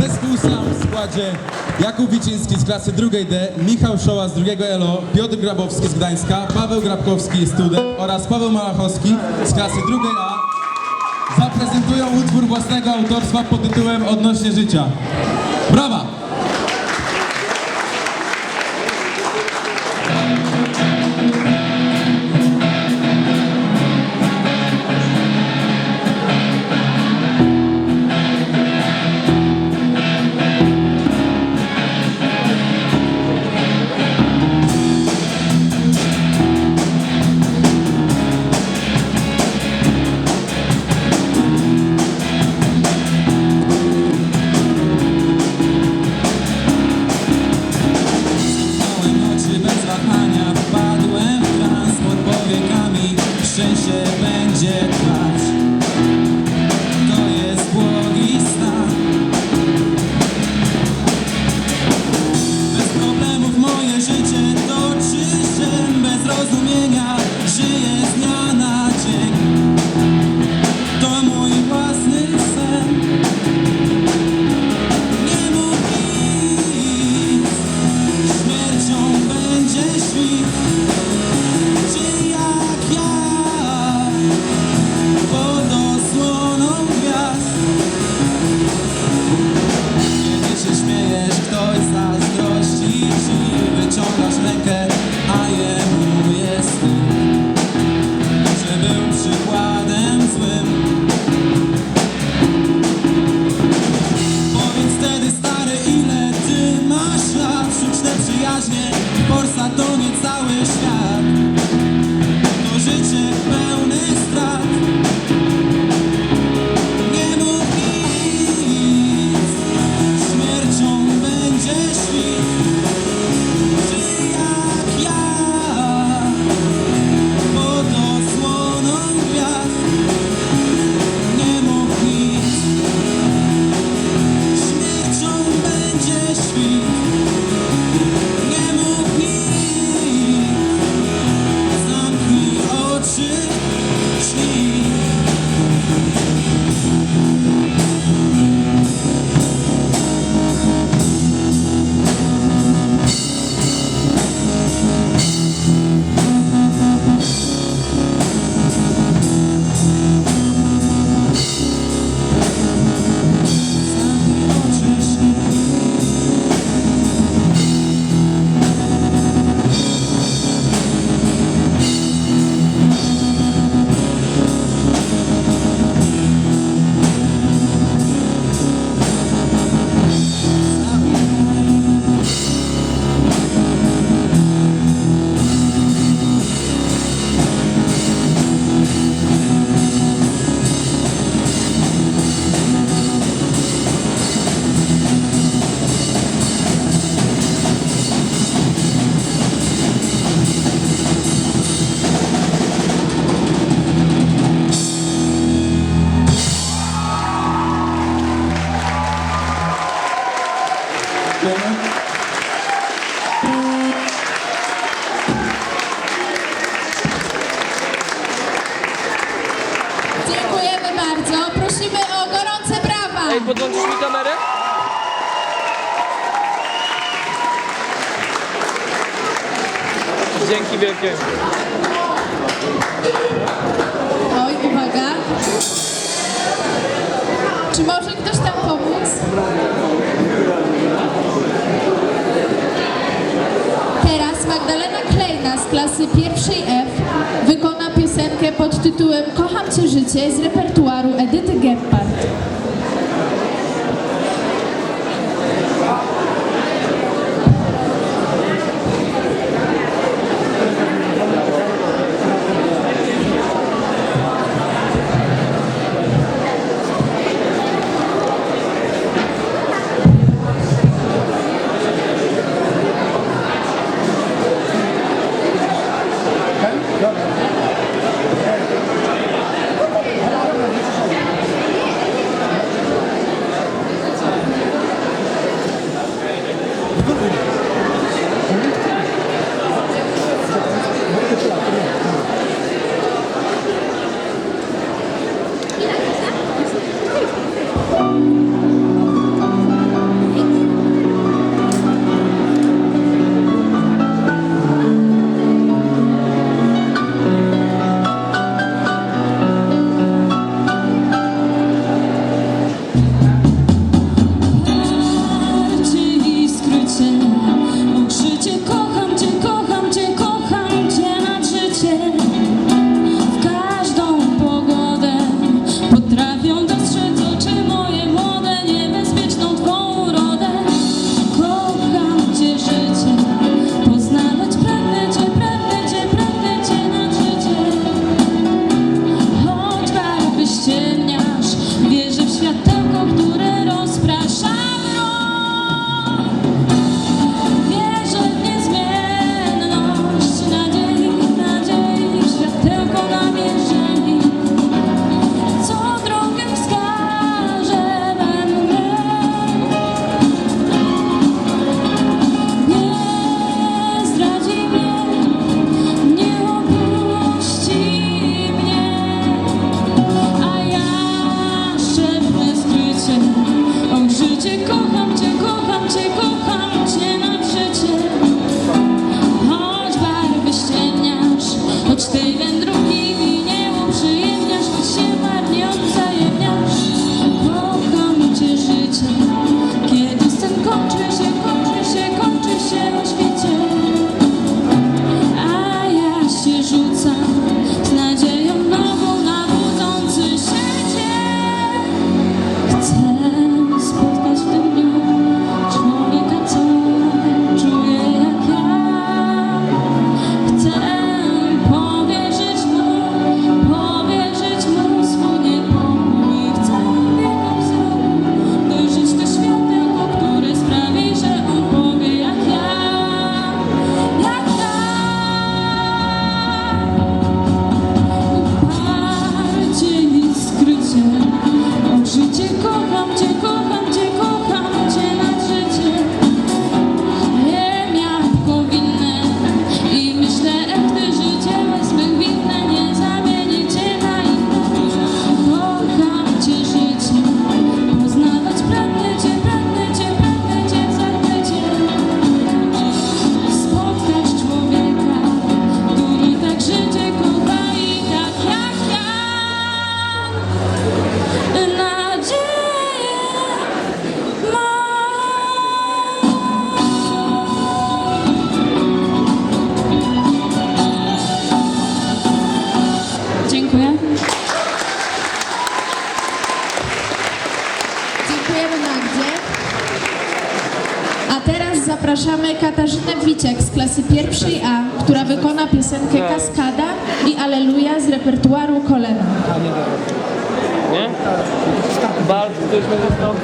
Zespół sam w składzie Jakub Wiciński z klasy drugiej D, Michał Szoła z drugiego ELO, Piotr Grabowski z Gdańska, Paweł Grabkowski student oraz Paweł Malachowski z klasy drugiej A zaprezentują utwór własnego autorstwa pod tytułem Odnośnie życia. Brawa! Prosimy o gorące brawa. Ej, podłączysz mi kamerę? Dzięki wielkie. Oj, uwaga. Czy może ktoś tam pomóc? Teraz Magdalena Klejna z klasy pierwszej F wykona piosenkę pod tytułem Kocham Cię życie z repertuaru otra Dziękujemy Magdzie. A teraz zapraszamy Katarzynę Wiciak z klasy pierwszej A, która wykona piosenkę Kaskada i Aleluja z repertuaru Kolena. Nie? Bardzo